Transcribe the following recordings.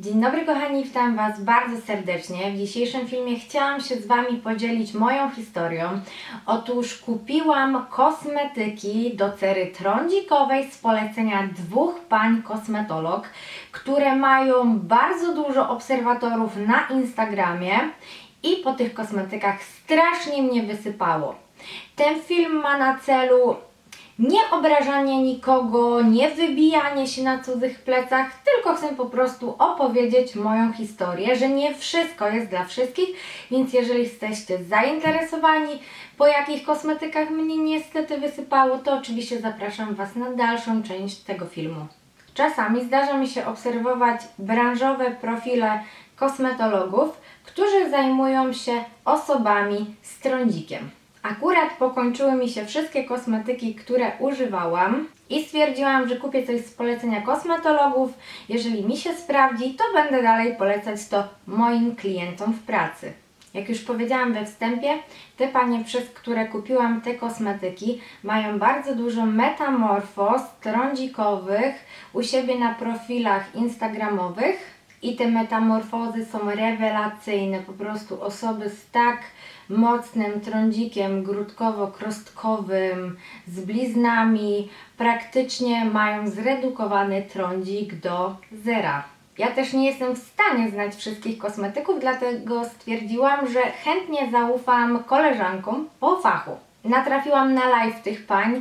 Dzień dobry kochani, witam Was bardzo serdecznie. W dzisiejszym filmie chciałam się z Wami podzielić moją historią. Otóż kupiłam kosmetyki do cery trądzikowej z polecenia dwóch pań kosmetolog, które mają bardzo dużo obserwatorów na Instagramie i po tych kosmetykach strasznie mnie wysypało. Ten film ma na celu nie obrażanie nikogo, nie wybijanie się na cudzych plecach, tylko chcę po prostu opowiedzieć moją historię, że nie wszystko jest dla wszystkich, więc jeżeli jesteście zainteresowani, po jakich kosmetykach mnie niestety wysypało, to oczywiście zapraszam Was na dalszą część tego filmu. Czasami zdarza mi się obserwować branżowe profile kosmetologów, którzy zajmują się osobami z trądzikiem. Akurat pokończyły mi się wszystkie kosmetyki, które używałam i stwierdziłam, że kupię coś z polecenia kosmetologów. Jeżeli mi się sprawdzi, to będę dalej polecać to moim klientom w pracy. Jak już powiedziałam we wstępie, te panie, przez które kupiłam te kosmetyki, mają bardzo dużo metamorfoz trądzikowych u siebie na profilach instagramowych. I te metamorfozy są rewelacyjne. Po prostu osoby z tak mocnym trądzikiem grudkowo-krostkowym, z bliznami, praktycznie mają zredukowany trądzik do zera. Ja też nie jestem w stanie znać wszystkich kosmetyków, dlatego stwierdziłam, że chętnie zaufam koleżankom po fachu. Natrafiłam na live tych pań,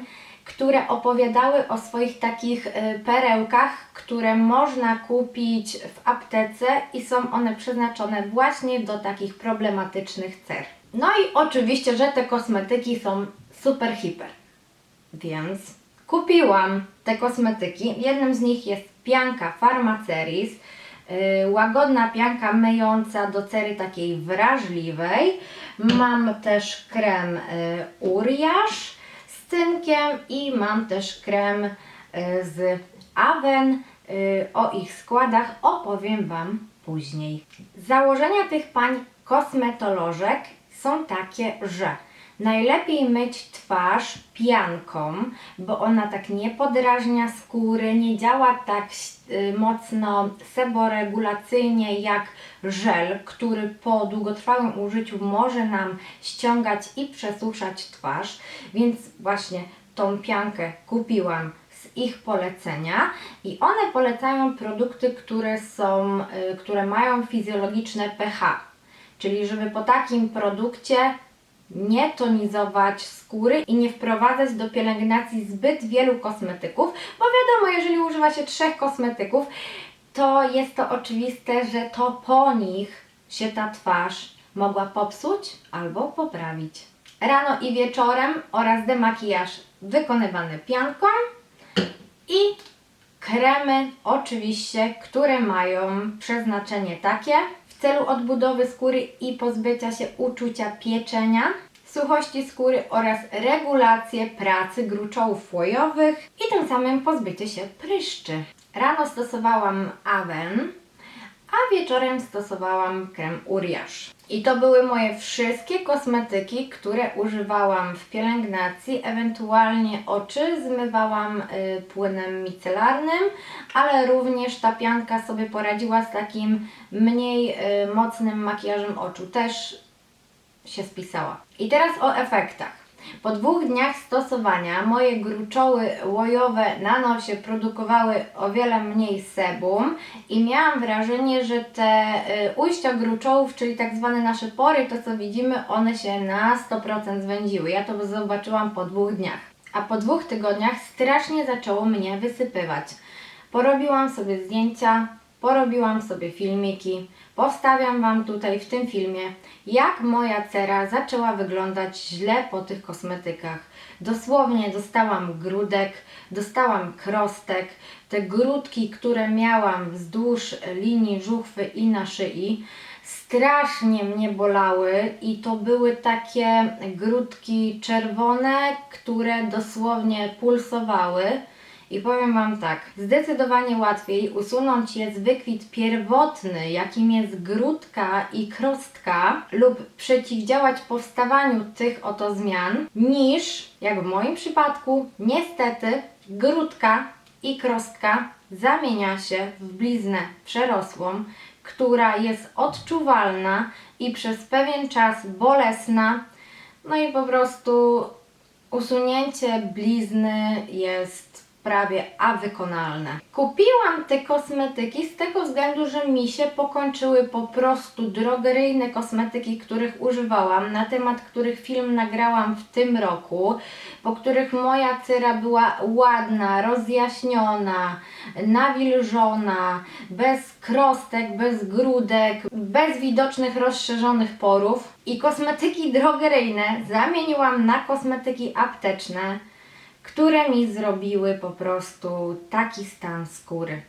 które opowiadały o swoich takich y, perełkach, które można kupić w aptece i są one przeznaczone właśnie do takich problematycznych cer. No i oczywiście, że te kosmetyki są super hiper. Więc kupiłam te kosmetyki. Jednym z nich jest pianka Pharmaceris. Yy, łagodna pianka myjąca do cery takiej wrażliwej. Mam też krem yy, Uriaż z cynkiem i mam też krem yy, z Aven. Yy, o ich składach opowiem Wam później. Założenia tych pań kosmetolożek są takie, że najlepiej myć twarz pianką, bo ona tak nie podrażnia skóry, nie działa tak y, mocno seboregulacyjnie jak żel, który po długotrwałym użyciu może nam ściągać i przesuszać twarz, więc właśnie tą piankę kupiłam z ich polecenia i one polecają produkty, które są, y, które mają fizjologiczne pH. Czyli żeby po takim produkcie nie tonizować skóry i nie wprowadzać do pielęgnacji zbyt wielu kosmetyków, bo wiadomo, jeżeli używa się trzech kosmetyków, to jest to oczywiste, że to po nich się ta twarz mogła popsuć albo poprawić. Rano i wieczorem oraz demakijaż wykonywany pianką i kremy oczywiście, które mają przeznaczenie takie, w celu odbudowy skóry i pozbycia się uczucia pieczenia, suchości skóry oraz regulację pracy gruczołów łojowych i tym samym pozbycie się pryszczy. Rano stosowałam Aven, a wieczorem stosowałam krem Uriaż. I to były moje wszystkie kosmetyki, które używałam w pielęgnacji, ewentualnie oczy zmywałam y, płynem micelarnym, ale również ta pianka sobie poradziła z takim mniej y, mocnym makijażem oczu. Też się spisała. I teraz o efektach. Po dwóch dniach stosowania moje gruczoły łojowe na nosie produkowały o wiele mniej sebum i miałam wrażenie, że te y, ujścia gruczołów, czyli tak zwane nasze pory, to co widzimy, one się na 100% zwędziły. Ja to zobaczyłam po dwóch dniach. A po dwóch tygodniach strasznie zaczęło mnie wysypywać. Porobiłam sobie zdjęcia, porobiłam sobie filmiki. Powstawiam Wam tutaj w tym filmie, jak moja cera zaczęła wyglądać źle po tych kosmetykach. Dosłownie dostałam grudek, dostałam krostek, te grudki, które miałam wzdłuż linii żuchwy i na szyi, strasznie mnie bolały i to były takie grudki czerwone, które dosłownie pulsowały. I powiem Wam tak, zdecydowanie łatwiej usunąć jest wykwit pierwotny, jakim jest grudka i krostka, lub przeciwdziałać powstawaniu tych oto zmian, niż, jak w moim przypadku, niestety, grudka i krostka zamienia się w bliznę przerosłą, która jest odczuwalna i przez pewien czas bolesna. No i po prostu usunięcie blizny jest prawie a wykonalne. Kupiłam te kosmetyki z tego względu, że mi się pokończyły po prostu drogeryjne kosmetyki, których używałam, na temat których film nagrałam w tym roku, po których moja cera była ładna, rozjaśniona, nawilżona, bez krostek, bez grudek, bez widocznych rozszerzonych porów. I kosmetyki drogeryjne zamieniłam na kosmetyki apteczne które mi zrobiły po prostu taki stan skóry.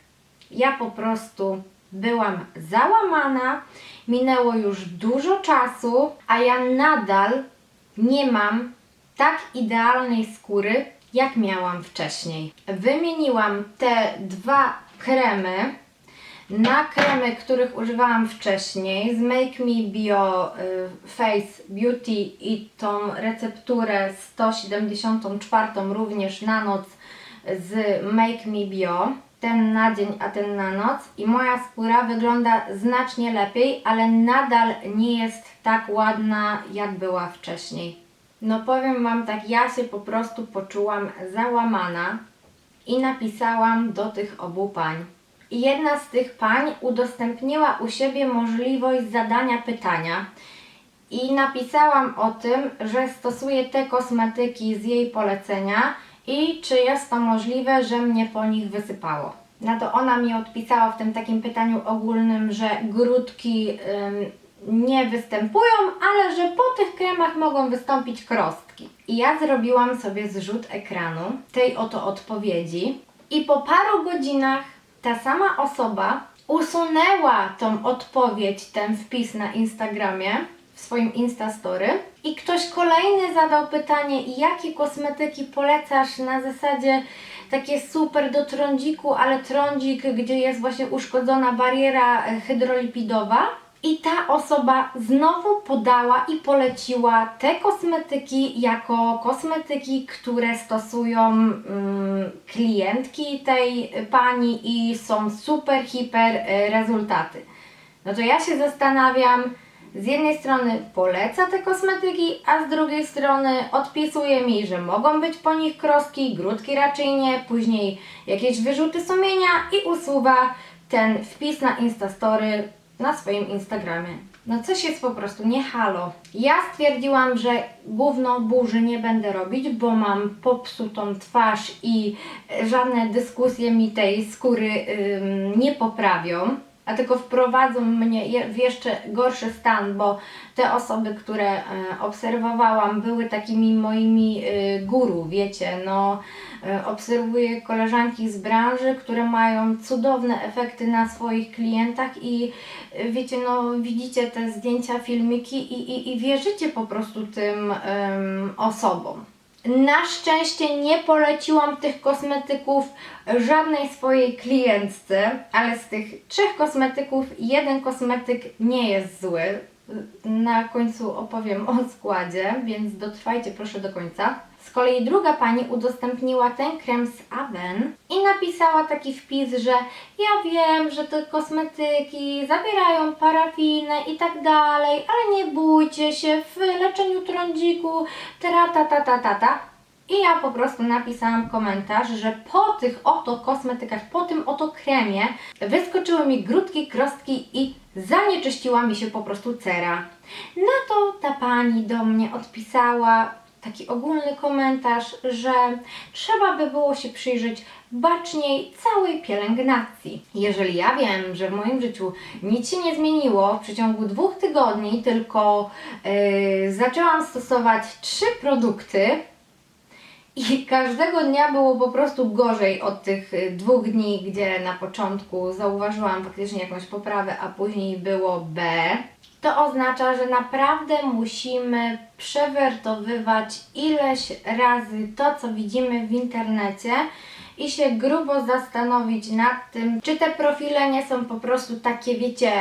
Ja po prostu byłam załamana, minęło już dużo czasu, a ja nadal nie mam tak idealnej skóry, jak miałam wcześniej. Wymieniłam te dwa kremy na kremy, których używałam wcześniej z Make Me Bio y, Face Beauty i tą recepturę 174 również na noc z Make Me Bio. Ten na dzień, a ten na noc i moja skóra wygląda znacznie lepiej, ale nadal nie jest tak ładna jak była wcześniej. No powiem Wam tak, ja się po prostu poczułam załamana i napisałam do tych obu pań. Jedna z tych pań udostępniła u siebie możliwość zadania pytania. I napisałam o tym, że stosuję te kosmetyki z jej polecenia i czy jest to możliwe, że mnie po nich wysypało. Na to ona mi odpisała w tym takim pytaniu ogólnym, że grudki ym, nie występują, ale że po tych kremach mogą wystąpić krostki. I ja zrobiłam sobie zrzut ekranu tej oto odpowiedzi i po paru godzinach ta sama osoba usunęła tą odpowiedź, ten wpis na Instagramie, w swoim Instastory i ktoś kolejny zadał pytanie, jakie kosmetyki polecasz na zasadzie takie super do trądziku, ale trądzik, gdzie jest właśnie uszkodzona bariera hydrolipidowa. I ta osoba znowu podała i poleciła te kosmetyki jako kosmetyki, które stosują mm, klientki tej pani i są super, hiper e, rezultaty. No to ja się zastanawiam, z jednej strony poleca te kosmetyki, a z drugiej strony odpisuje mi, że mogą być po nich krostki, grudki raczej nie, później jakieś wyrzuty sumienia i usuwa ten wpis na Instastory na swoim Instagramie. No coś jest po prostu nie halo. Ja stwierdziłam, że gówno burzy nie będę robić, bo mam popsutą twarz i żadne dyskusje mi tej skóry ym, nie poprawią a tylko wprowadzą mnie w jeszcze gorszy stan, bo te osoby, które e, obserwowałam, były takimi moimi e, guru, wiecie, no obserwuję koleżanki z branży, które mają cudowne efekty na swoich klientach i e, wiecie, no widzicie te zdjęcia, filmiki i, i, i wierzycie po prostu tym em, osobom. Na szczęście nie poleciłam tych kosmetyków żadnej swojej klientce, ale z tych trzech kosmetyków jeden kosmetyk nie jest zły. Na końcu opowiem o składzie, więc dotrwajcie proszę do końca. Z kolei druga pani udostępniła ten krem z Aven i napisała taki wpis, że ja wiem, że te kosmetyki zawierają parafinę i tak dalej, ale nie bójcie się, w leczeniu trądziku, trata, ta, ta, ta, ta. I ja po prostu napisałam komentarz, że po tych oto kosmetykach, po tym oto kremie wyskoczyły mi grudki, krostki i zanieczyściła mi się po prostu cera. Na to ta pani do mnie odpisała taki ogólny komentarz, że trzeba by było się przyjrzeć baczniej całej pielęgnacji. Jeżeli ja wiem, że w moim życiu nic się nie zmieniło w przeciągu dwóch tygodni, tylko yy, zaczęłam stosować trzy produkty, i każdego dnia było po prostu gorzej od tych y, dwóch dni, gdzie na początku zauważyłam faktycznie jakąś poprawę, a później było B. To oznacza, że naprawdę musimy przewertowywać ileś razy to, co widzimy w internecie i się grubo zastanowić nad tym, czy te profile nie są po prostu takie, wiecie,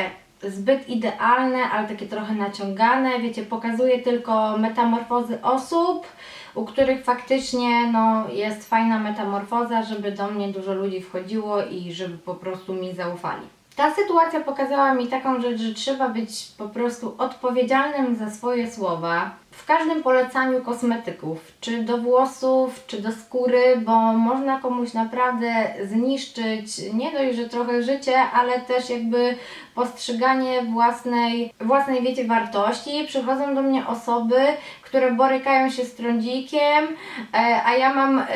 zbyt idealne, ale takie trochę naciągane. Wiecie, pokazuje tylko metamorfozy osób, u których faktycznie no, jest fajna metamorfoza, żeby do mnie dużo ludzi wchodziło i żeby po prostu mi zaufali. Ta sytuacja pokazała mi taką rzecz, że trzeba być po prostu odpowiedzialnym za swoje słowa. W każdym polecaniu kosmetyków, czy do włosów, czy do skóry, bo można komuś naprawdę zniszczyć nie dość, że trochę życie, ale też jakby postrzeganie własnej, własnej wiecie, wartości. Przychodzą do mnie osoby, które borykają się z trądzikiem, e, a ja mam e,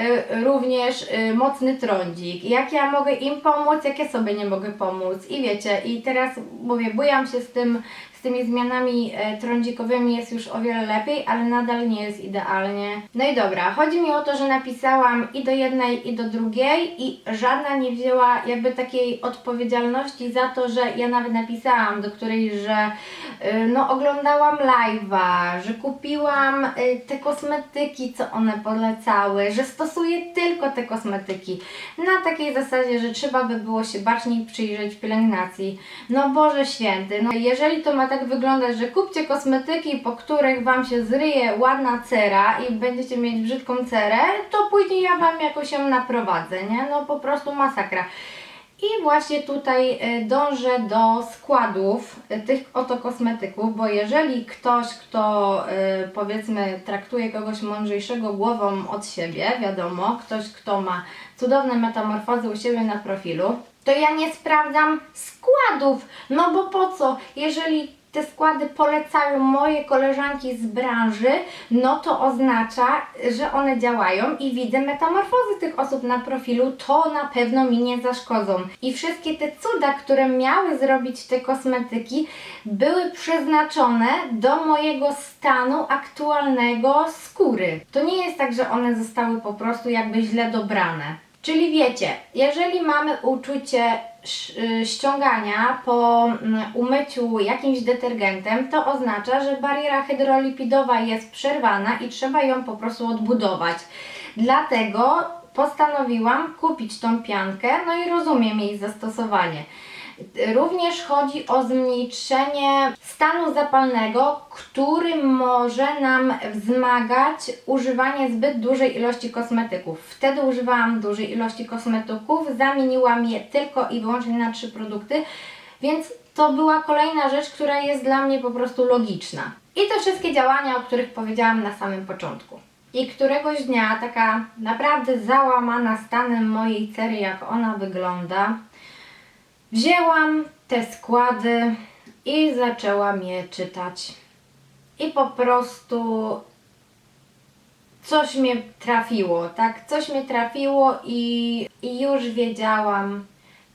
również e, mocny trądzik. Jak ja mogę im pomóc, jak ja sobie nie mogę pomóc. I wiecie, i teraz mówię, bujam się z tym, tymi zmianami e, trądzikowymi jest już o wiele lepiej, ale nadal nie jest idealnie. No i dobra, chodzi mi o to, że napisałam i do jednej, i do drugiej i żadna nie wzięła jakby takiej odpowiedzialności za to, że ja nawet napisałam do której, że y, no oglądałam live'a, że kupiłam y, te kosmetyki, co one polecały, że stosuję tylko te kosmetyki. Na takiej zasadzie, że trzeba by było się baczniej przyjrzeć pielęgnacji. No Boże Święty, no jeżeli to ma tak wyglądać, że kupcie kosmetyki, po których Wam się zryje ładna cera i będziecie mieć brzydką cerę, to później ja Wam jakoś ją naprowadzę, nie? No po prostu masakra. I właśnie tutaj y, dążę do składów y, tych oto kosmetyków, bo jeżeli ktoś, kto y, powiedzmy traktuje kogoś mądrzejszego głową od siebie, wiadomo, ktoś, kto ma cudowne metamorfozy u siebie na profilu, to ja nie sprawdzam składów. No bo po co? Jeżeli te składy polecają moje koleżanki z branży, no to oznacza, że one działają i widzę metamorfozy tych osób na profilu, to na pewno mi nie zaszkodzą. I wszystkie te cuda, które miały zrobić te kosmetyki, były przeznaczone do mojego stanu aktualnego skóry. To nie jest tak, że one zostały po prostu jakby źle dobrane. Czyli wiecie, jeżeli mamy uczucie ściągania po mm, umyciu jakimś detergentem, to oznacza, że bariera hydrolipidowa jest przerwana i trzeba ją po prostu odbudować. Dlatego postanowiłam kupić tą piankę, no i rozumiem jej zastosowanie. Również chodzi o zmniejszenie stanu zapalnego, który może nam wzmagać używanie zbyt dużej ilości kosmetyków. Wtedy używałam dużej ilości kosmetyków, zamieniłam je tylko i wyłącznie na trzy produkty, więc to była kolejna rzecz, która jest dla mnie po prostu logiczna. I te wszystkie działania, o których powiedziałam na samym początku. I któregoś dnia taka naprawdę załamana stanem mojej cery, jak ona wygląda, Wzięłam te składy i zaczęłam je czytać. I po prostu coś mnie trafiło, tak? Coś mnie trafiło i, i już wiedziałam,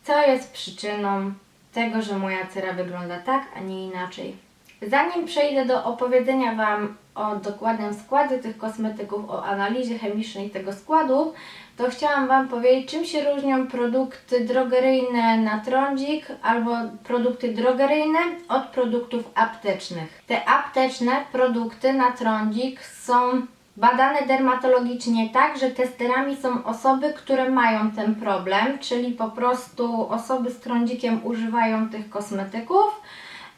co jest przyczyną tego, że moja cera wygląda tak, a nie inaczej. Zanim przejdę do opowiedzenia Wam o dokładnym składzie tych kosmetyków, o analizie chemicznej tego składu, to chciałam Wam powiedzieć, czym się różnią produkty drogeryjne na trądzik albo produkty drogeryjne od produktów aptecznych. Te apteczne produkty na trądzik są badane dermatologicznie tak, że testerami są osoby, które mają ten problem, czyli po prostu osoby z trądzikiem używają tych kosmetyków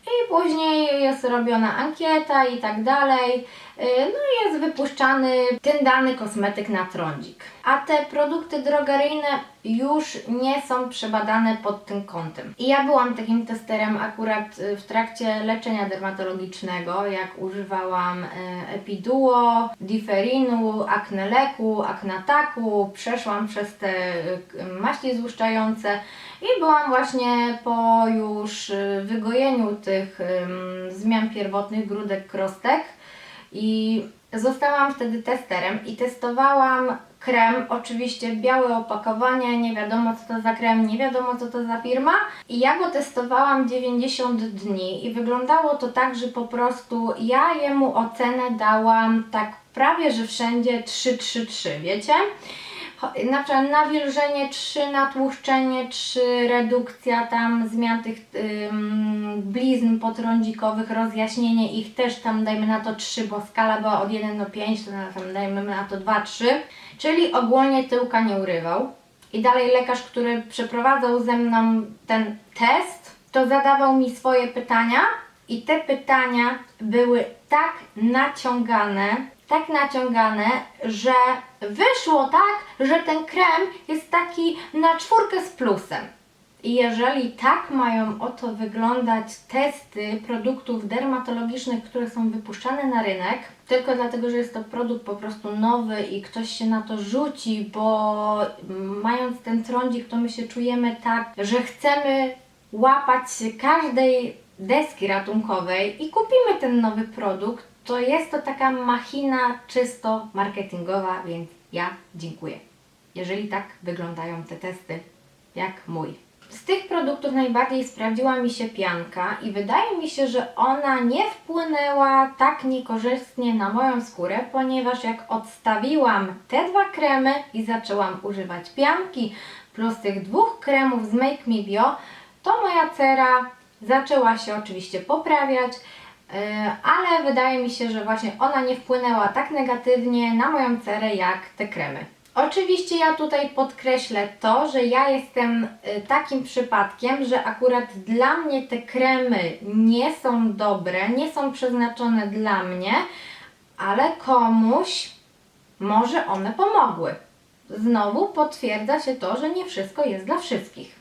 i później jest robiona ankieta i tak dalej. Yy, No jest wypuszczany ten dany kosmetyk na trądzik. A te produkty drogeryjne już nie są przebadane pod tym kątem. I ja byłam takim testerem akurat y, w trakcie leczenia dermatologicznego, jak używałam y, Epiduo, Diferinu, Acneleku, Acnataku, przeszłam przez te maści złuszczające i byłam właśnie po już wygojeniu tych zmian pierwotnych grudek krostek i zostałam wtedy testerem i testowałam krem, oczywiście białe opakowanie, nie wiadomo co to za krem, nie wiadomo co to za firma i ja go testowałam 90 dni i wyglądało to tak, że po prostu ja jemu ocenę dałam tak prawie, że wszędzie 3-3-3, wiecie? Na przykład nawilżenie 3, natłuszczenie 3, redukcja tam zmian tych ym, blizn potrądzikowych, rozjaśnienie ich też tam dajmy na to 3, bo skala była od 1 do 5, to tam dajmy na to 2, 3. Czyli ogólnie tyłka nie urywał. I dalej lekarz, który przeprowadzał ze mną ten test, to zadawał mi swoje pytania i te pytania były tak naciągane, tak naciągane, że wyszło tak, że ten krem jest taki na czwórkę z plusem. I jeżeli tak mają oto wyglądać testy produktów dermatologicznych, które są wypuszczane na rynek, tylko dlatego, że jest to produkt po prostu nowy i ktoś się na to rzuci, bo mając ten trądzik, to my się czujemy tak, że chcemy łapać każdej deski ratunkowej i kupimy ten nowy produkt, to jest to taka machina czysto marketingowa, więc ja dziękuję. Jeżeli tak wyglądają te testy, jak mój. Z tych produktów najbardziej sprawdziła mi się pianka i wydaje mi się, że ona nie wpłynęła tak niekorzystnie na moją skórę, ponieważ jak odstawiłam te dwa kremy i zaczęłam używać pianki plus tych dwóch kremów z Make Me Bio, to moja cera zaczęła się oczywiście poprawiać, ale wydaje mi się, że właśnie ona nie wpłynęła tak negatywnie na moją cerę jak te kremy. Oczywiście ja tutaj podkreślę to, że ja jestem y, takim przypadkiem, że akurat dla mnie te kremy nie są dobre, nie są przeznaczone dla mnie, ale komuś może one pomogły. Znowu potwierdza się to, że nie wszystko jest dla wszystkich.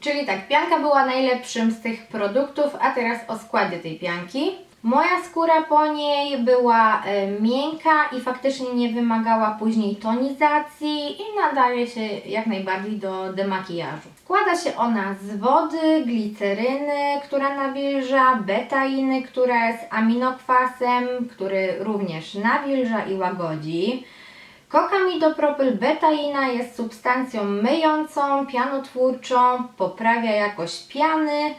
Czyli tak, pianka była najlepszym z tych produktów, a teraz o składzie tej pianki. Moja skóra po niej była e, miękka i faktycznie nie wymagała później tonizacji i nadaje się jak najbardziej do demakijażu. Składa się ona z wody, gliceryny, która nawilża, betainy, która jest aminokwasem, który również nawilża i łagodzi. Kokamidopropylbetaina jest substancją myjącą, pianotwórczą, poprawia jakość piany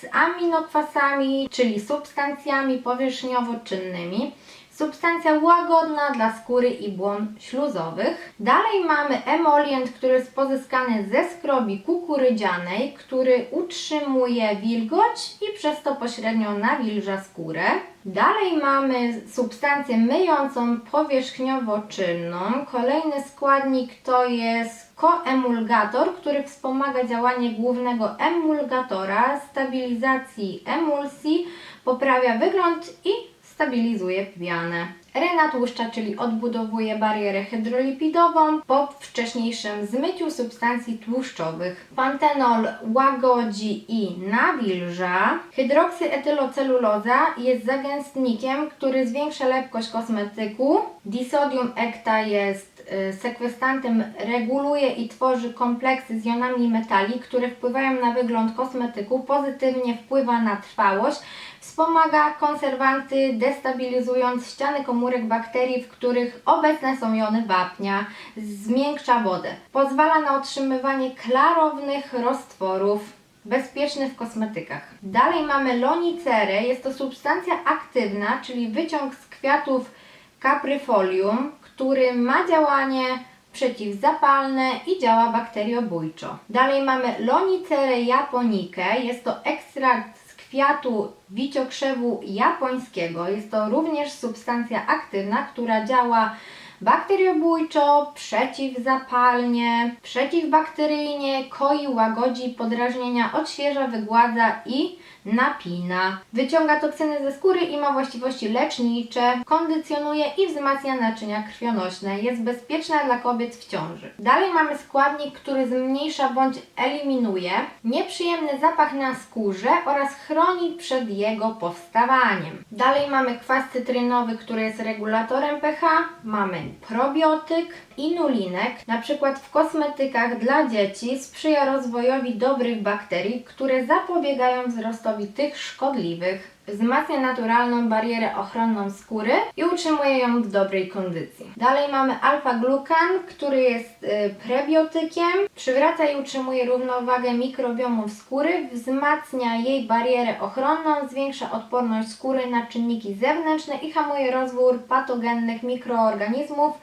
z aminokwasami, czyli substancjami powierzchniowo-czynnymi. Substancja łagodna dla skóry i błon śluzowych. Dalej mamy emolient, który jest pozyskany ze skrobi kukurydzianej, który utrzymuje wilgoć i przez to pośrednio nawilża skórę. Dalej mamy substancję myjącą powierzchniowo-czynną. Kolejny składnik to jest koemulgator, który wspomaga działanie głównego emulgatora, stabilizacji emulsji, poprawia wygląd i stabilizuje pianę. Rena tłuszcza, czyli odbudowuje barierę hydrolipidową po wcześniejszym zmyciu substancji tłuszczowych. Pantenol łagodzi i nawilża. Hydroksyetyloceluloza jest zagęstnikiem, który zwiększa lepkość kosmetyku. Disodium ecta jest y, sekwestantem, reguluje i tworzy kompleksy z jonami metali, które wpływają na wygląd kosmetyku, pozytywnie wpływa na trwałość, Wspomaga konserwanty, destabilizując ściany komórek bakterii, w których obecne są jony wapnia. Zmiękcza wodę. Pozwala na otrzymywanie klarownych roztworów bezpieczny w kosmetykach. Dalej mamy lonicerę. Jest to substancja aktywna, czyli wyciąg z kwiatów capryfolium, który ma działanie przeciwzapalne i działa bakteriobójczo. Dalej mamy lonicerę japonikę. Jest to ekstrakt kwiatu wiciokrzewu japońskiego. Jest to również substancja aktywna, która działa bakteriobójczo, przeciwzapalnie, przeciwbakteryjnie, koi, łagodzi podrażnienia, odświeża, wygładza i napina. Wyciąga toksyny ze skóry i ma właściwości lecznicze, kondycjonuje i wzmacnia naczynia krwionośne. Jest bezpieczna dla kobiet w ciąży. Dalej mamy składnik, który zmniejsza bądź eliminuje nieprzyjemny zapach na skórze oraz chroni przed jego powstawaniem. Dalej mamy kwas cytrynowy, który jest regulatorem pH. Mamy probiotyk, inulinek, na przykład w kosmetykach dla dzieci sprzyja rozwojowi dobrych bakterii, które zapobiegają wzrostowi tych szkodliwych wzmacnia naturalną barierę ochronną skóry i utrzymuje ją w dobrej kondycji. Dalej mamy alfa-glukan, który jest y, prebiotykiem, przywraca i utrzymuje równowagę mikrobiomów skóry, wzmacnia jej barierę ochronną, zwiększa odporność skóry na czynniki zewnętrzne i hamuje rozwój patogennych mikroorganizmów,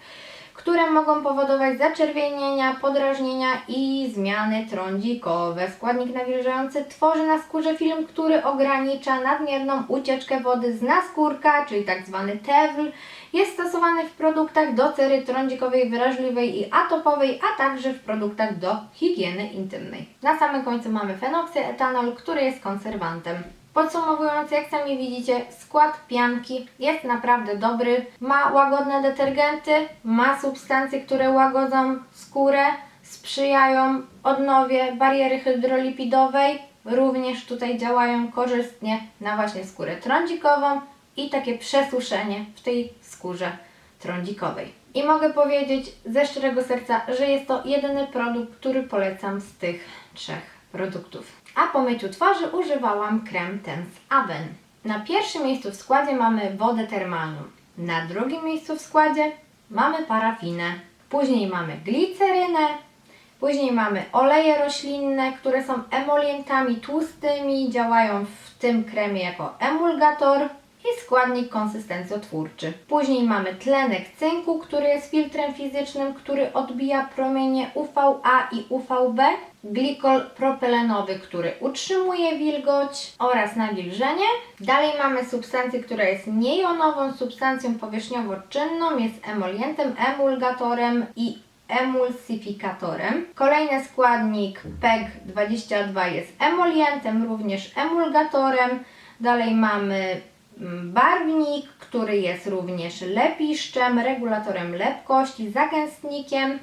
które mogą powodować zaczerwienienia, podrażnienia i zmiany trądzikowe. Składnik nawilżający tworzy na skórze film, który ogranicza nadmierną ucieczkę wody z naskórka, czyli tak zwany TEWL. Jest stosowany w produktach do cery trądzikowej wrażliwej i atopowej, a także w produktach do higieny intymnej. Na samym końcu mamy fenoksyetanol, który jest konserwantem. Podsumowując, jak sami widzicie, skład pianki jest naprawdę dobry. Ma łagodne detergenty, ma substancje, które łagodzą skórę, sprzyjają odnowie bariery hydrolipidowej. Również tutaj działają korzystnie na właśnie skórę trądzikową i takie przesuszenie w tej skórze trądzikowej. I mogę powiedzieć ze szczerego serca, że jest to jedyny produkt, który polecam z tych trzech produktów. A po myciu twarzy używałam krem ten z Aven. Na pierwszym miejscu w składzie mamy wodę termalną. Na drugim miejscu w składzie mamy parafinę. Później mamy glicerynę. Później mamy oleje roślinne, które są emolientami tłustymi, działają w tym kremie jako emulgator i składnik konsystencjotwórczy. Później mamy tlenek cynku, który jest filtrem fizycznym, który odbija promienie UVA i UVB, glikol propylenowy, który utrzymuje wilgoć oraz nawilżenie. Dalej mamy substancję, która jest niejonową substancją powierzchniowo-czynną, jest emolientem, emulgatorem i emulsyfikatorem. Kolejny składnik PEG22 jest emolientem, również emulgatorem. Dalej mamy barwnik, który jest również lepiszczem, regulatorem lepkości, zagęstnikiem.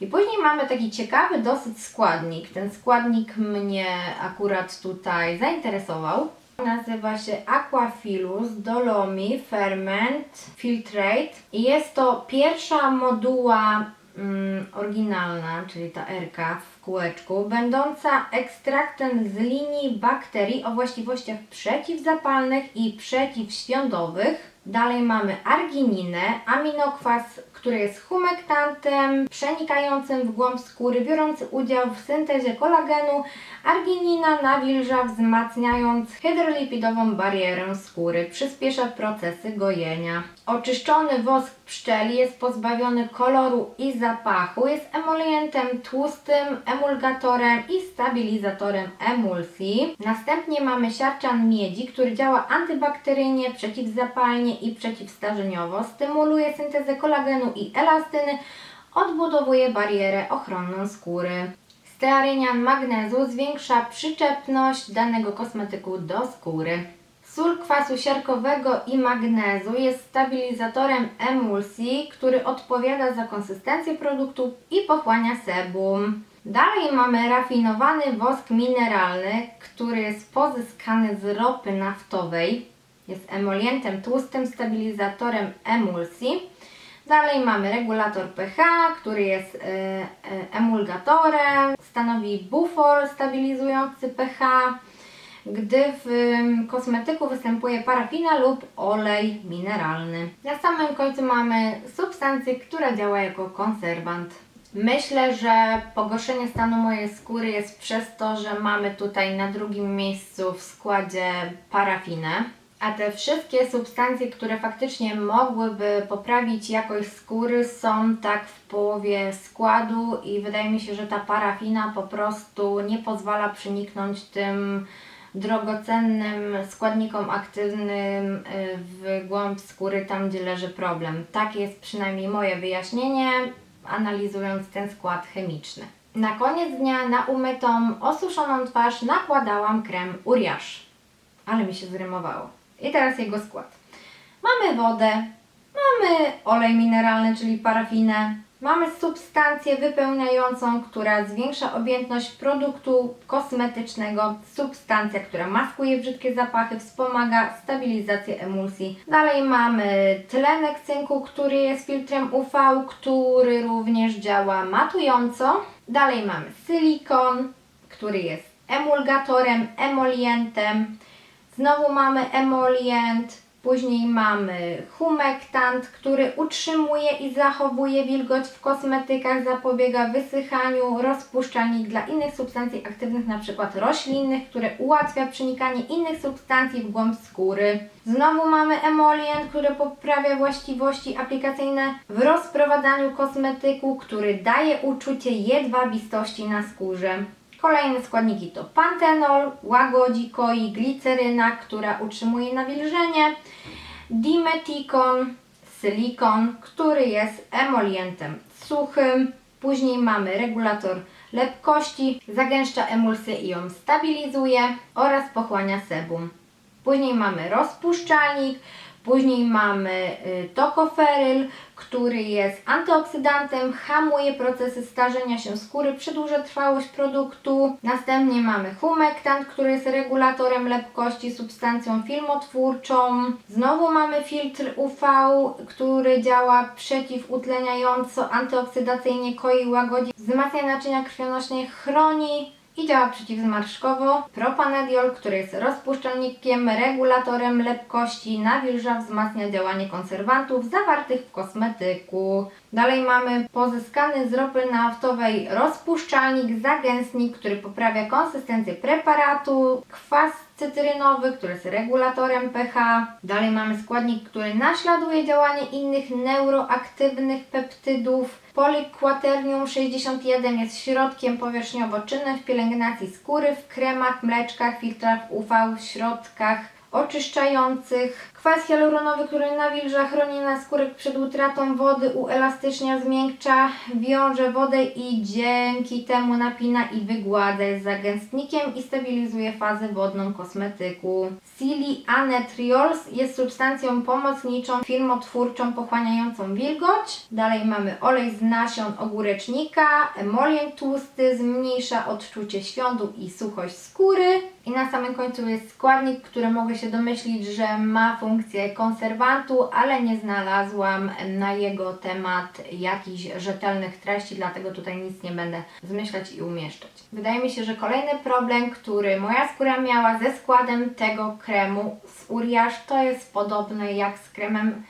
I później mamy taki ciekawy dosyć składnik. Ten składnik mnie akurat tutaj zainteresował. Nazywa się Aquafilus Dolomi Ferment Filtrate i jest to pierwsza moduła mm, oryginalna, czyli ta RK kółeczku, będąca ekstraktem z linii bakterii o właściwościach przeciwzapalnych i przeciwświądowych. Dalej mamy argininę, aminokwas, który jest humektantem przenikającym w głąb skóry, biorący udział w syntezie kolagenu. Arginina nawilża, wzmacniając hydrolipidową barierę skóry, przyspiesza procesy gojenia. Oczyszczony wosk pszczeli jest pozbawiony koloru i zapachu, jest emolientem tłustym, emulgatorem i stabilizatorem emulsji. Następnie mamy siarczan miedzi, który działa antybakteryjnie, przeciwzapalnie i przeciwstarzeniowo, stymuluje syntezę kolagenu i elastyny, odbudowuje barierę ochronną skóry. Stearynian magnezu zwiększa przyczepność danego kosmetyku do skóry. Sól kwasu siarkowego i magnezu jest stabilizatorem emulsji, który odpowiada za konsystencję produktu i pochłania sebum. Dalej mamy rafinowany wosk mineralny, który jest pozyskany z ropy naftowej. Jest emolientem tłustym, stabilizatorem emulsji. Dalej mamy regulator pH, który jest e, e, emulgatorem, stanowi bufor stabilizujący pH, gdy w ym, kosmetyku występuje parafina lub olej mineralny. Na samym końcu mamy substancję, która działa jako konserwant. Myślę, że pogorszenie stanu mojej skóry jest przez to, że mamy tutaj na drugim miejscu w składzie parafinę. A te wszystkie substancje, które faktycznie mogłyby poprawić jakość skóry, są tak w połowie składu i wydaje mi się, że ta parafina po prostu nie pozwala przeniknąć tym drogocennym składnikom aktywnym y, w głąb skóry, tam gdzie leży problem. Tak jest przynajmniej moje wyjaśnienie, analizując ten skład chemiczny. Na koniec dnia na umytą, osuszoną twarz nakładałam krem Uriasz. Ale mi się zrymowało. I teraz jego skład. Mamy wodę, mamy olej mineralny, czyli parafinę, mamy substancję wypełniającą, która zwiększa objętność produktu kosmetycznego, substancja, która maskuje brzydkie zapachy, wspomaga stabilizację emulsji. Dalej mamy tlenek cynku, który jest filtrem UV, który również działa matująco. Dalej mamy silikon, który jest emulgatorem, emolientem, Znowu mamy emolient, Później mamy humektant, który utrzymuje i zachowuje wilgoć w kosmetykach, zapobiega wysychaniu, rozpuszczalnik dla innych substancji aktywnych, np. roślinnych, które ułatwia przenikanie innych substancji w głąb skóry. Znowu mamy emolient, który poprawia właściwości aplikacyjne w rozprowadzaniu kosmetyku, który daje uczucie jedwabistości na skórze. Kolejne składniki to pantenol, łagodzi, koi, gliceryna, która utrzymuje nawilżenie, dimetikon, silikon, który jest emolientem suchym. Później mamy regulator lepkości, zagęszcza emulsję i ją stabilizuje oraz pochłania sebum. Później mamy rozpuszczalnik, później mamy y, tokoferyl, który jest antyoksydantem, hamuje procesy starzenia się skóry, przedłuża trwałość produktu. Następnie mamy humektant, który jest regulatorem lepkości, substancją filmotwórczą. Znowu mamy filtr UV, który działa przeciwutleniająco, antyoksydacyjnie, koi, łagodzi, wzmacnia naczynia krwionośne, chroni i działa przeciwzmarszczkowo. Propanediol, który jest rozpuszczalnikiem, regulatorem lepkości, nawilża, wzmacnia działanie konserwantów zawartych w kosmetyku. Dalej mamy pozyskany z ropy naftowej rozpuszczalnik, zagęstnik, który poprawia konsystencję preparatu, kwas cytrynowy, który jest regulatorem pH. Dalej mamy składnik, który naśladuje działanie innych neuroaktywnych peptydów. Polikwaternium 61 jest środkiem powierzchniowo-czynnym w pielęgnacji skóry, w kremach, mleczkach, filtrach UV, środkach oczyszczających. Kwas hialuronowy, który nawilża, chroni na skórę przed utratą wody, uelastycznia, zmiękcza, wiąże wodę i dzięki temu napina i wygładza. Jest zagęstnikiem i stabilizuje fazę wodną kosmetyku. Silianetriols jest substancją pomocniczą, filmotwórczą, pochłaniającą wilgoć. Dalej mamy olej z nasion ogórecznika, emolient tłusty, zmniejsza odczucie świądu i suchość skóry. I na samym końcu jest składnik, który mogę się domyślić, że ma funkcję konserwantu, ale nie znalazłam na jego temat jakichś rzetelnych treści, dlatego tutaj nic nie będę zmyślać i umieszczać. Wydaje mi się, że kolejny problem, który moja skóra miała ze składem tego kremu z Uriaż, to jest podobny jak z kremem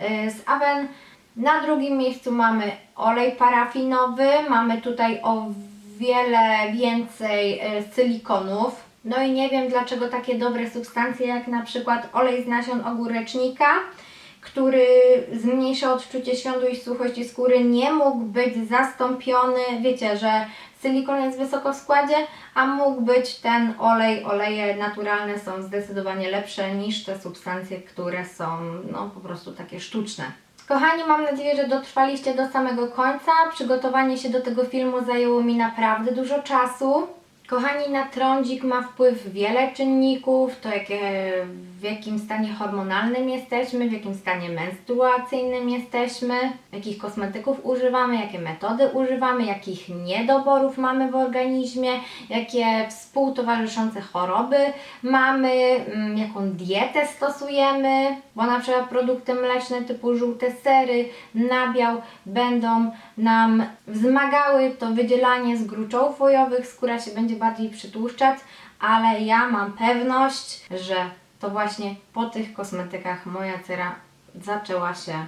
y, z Aven. Na drugim miejscu mamy olej parafinowy, mamy tutaj o wiele więcej y, silikonów. No i nie wiem dlaczego takie dobre substancje jak na przykład olej z nasion ogórecznika, który zmniejsza odczucie świądu i suchości skóry, nie mógł być zastąpiony. Wiecie, że silikon jest wysoko w składzie, a mógł być ten olej. Oleje naturalne są zdecydowanie lepsze niż te substancje, które są no po prostu takie sztuczne. Kochani, mam nadzieję, że dotrwaliście do samego końca. Przygotowanie się do tego filmu zajęło mi naprawdę dużo czasu. Kochani, na trądzik ma wpływ wiele czynników, to jakie, w jakim stanie hormonalnym jesteśmy, w jakim stanie menstruacyjnym jesteśmy, jakich kosmetyków używamy, jakie metody używamy, jakich niedoborów mamy w organizmie, jakie współtowarzyszące choroby mamy, mm, jaką dietę stosujemy, bo na przykład produkty mleczne typu żółte sery, nabiał będą nam wzmagały to wydzielanie z gruczołów wojowych, skóra się będzie bardziej przytłuszczać, ale ja mam pewność, że to właśnie po tych kosmetykach moja cera zaczęła się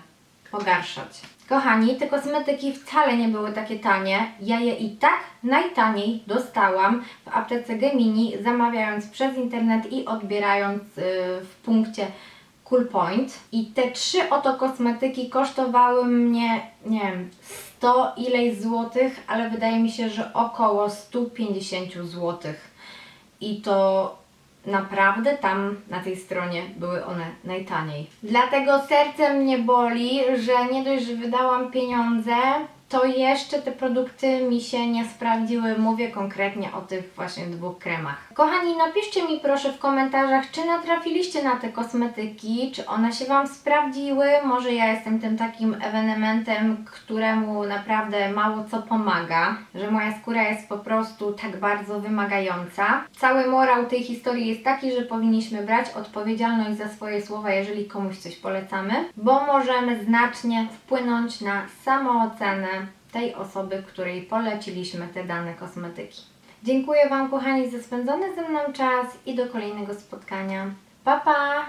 pogarszać. Kochani, te kosmetyki wcale nie były takie tanie. Ja je i tak najtaniej dostałam w aptece Gemini, zamawiając przez internet i odbierając yy, w punkcie Cool Point. I te trzy oto kosmetyki kosztowały mnie, nie wiem, 100 ileś złotych, ale wydaje mi się, że około 150 złotych. I to naprawdę tam na tej stronie były one najtaniej. Dlatego serce mnie boli, że nie dość, że wydałam pieniądze, to jeszcze te produkty mi się nie sprawdziły. Mówię konkretnie o tych właśnie dwóch kremach. Kochani, napiszcie mi proszę w komentarzach, czy natrafiliście na te kosmetyki, czy one się Wam sprawdziły. Może ja jestem tym takim ewenementem, któremu naprawdę mało co pomaga, że moja skóra jest po prostu tak bardzo wymagająca. Cały morał tej historii jest taki, że powinniśmy brać odpowiedzialność za swoje słowa, jeżeli komuś coś polecamy, bo możemy znacznie wpłynąć na samoocenę tej osoby, której poleciliśmy te dane kosmetyki. Dziękuję Wam, kochani, za spędzony ze mną czas i do kolejnego spotkania. Pa, pa!